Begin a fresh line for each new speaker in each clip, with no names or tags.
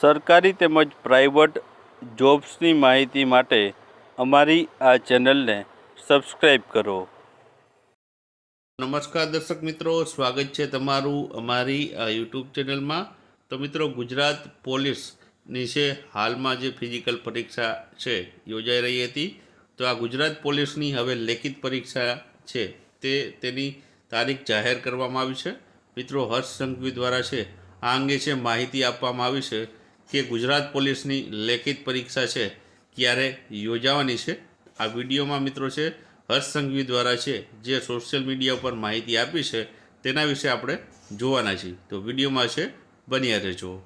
સરકારી તેમજ પ્રાઇવેટ જોબ્સની માહિતી માટે અમારી આ ચેનલને સબસ્ક્રાઈબ કરો.
નમસ્કાર દર્શક મિત્રો, સ્વાગત છે તમારું અમારી આ યુટ્યુબ ચેનલમાં. તો મિત્રો, ગુજરાત પોલીસની છે હાલમાં જે ફિઝિકલ પરીક્ષા છે યોજાઈ રહી હતી, તો આ ગુજરાત પોલીસની હવે લેખિત પરીક્ષા છે તે તેની તારીખ જાહેર કરવામાં આવી છે. મિત્રો, હર્ષ સંઘવી દ્વારા છે. આ અંગે છે માહિતી આપવામાં આવી છે. કે ગુજરાત પોલીસની લેખિત પરીક્ષા છે, ક્યારે યોજાવાની છે? આ વિડીયોમાં મિત્રો છે, હર્ષ સંઘવી દ્વારા છે, જે સોશિયલ મીડિયા ઉપર માહિતી આપી છે, તેના વિશે આપણે જોવાના છીએ. તો વિડીયોમાં છે, બન્યા રહેજો.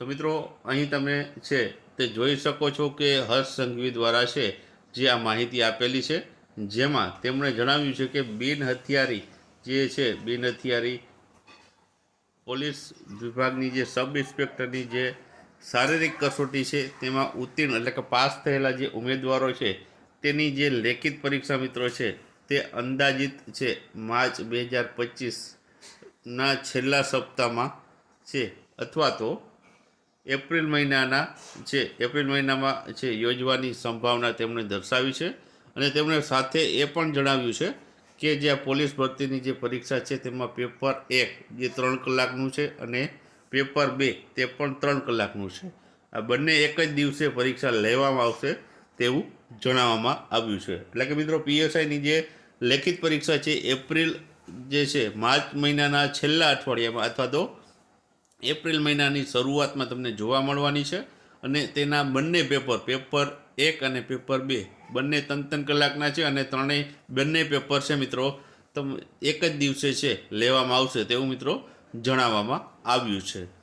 તો મિત્રો, અહીં તમે છે, તે જોઈ શકો છો કે હર્ષ સંઘવી દ્વારા છે, જે આ માહિતી આપેલી છે, જેમાં તેમણે જણાવ્યું છે કે બિન હથિયારી જે છે બિન હથિયારી પોલીસ વિભાગની જે સબ ઇન્સ્પેક્ટરની જે શારીરિક કસોટી છે, તેમાં ઉત્તીર્ણ એટલે કે પાસ થયેલા જે ઉમેદવારો છે, તેની જે લેખિત પરીક્ષા મિત્રો છે, તે અંદાજિત છે માર્ચ બે હજાર પચીસના છેલ્લા સપ્તાહમાં છે, અથવા તો એપ્રિલ મહિનાના છે, એપ્રિલ મહિનામાં છે યોજવાની સંભાવના તેમણે દર્શાવી છે અને તેમણે સાથે એ પણ જણાવ્યું છે કે જે પોલીસ ભરતીની જે પરીક્ષા છે તેમાં પેપર એક જે ત્રણ કલાકનું છે અને પેપર બે તે પણ ત્રણ કલાકનું છે. આ બંને એક જ દિવસે પરીક્ષા લેવામાં આવશે તેવું જણાવવામાં આવ્યું છે. એટલે કે મિત્રો, પીએસઆઈની જે લેખિત પરીક્ષા છે એપ્રિલ જે છે, માર્ચ મહિનાના છેલ્લા અઠવાડિયામાં અથવા તો એપ્રિલ મહિનાની શરૂઆતમાં તમને જોવા મળવાની છે. અને તેના બંને પેપર પેપર એક અને પેપર બે. બંને ત્રણ ત્રણ કલાકના છે અને ત્રણેય, બંને પેપર છે મિત્રો. તમ, એક જ દિવસે છે લેવામાં આવશે તેવું મિત્રો જણાવવામાં આવ્યું છે.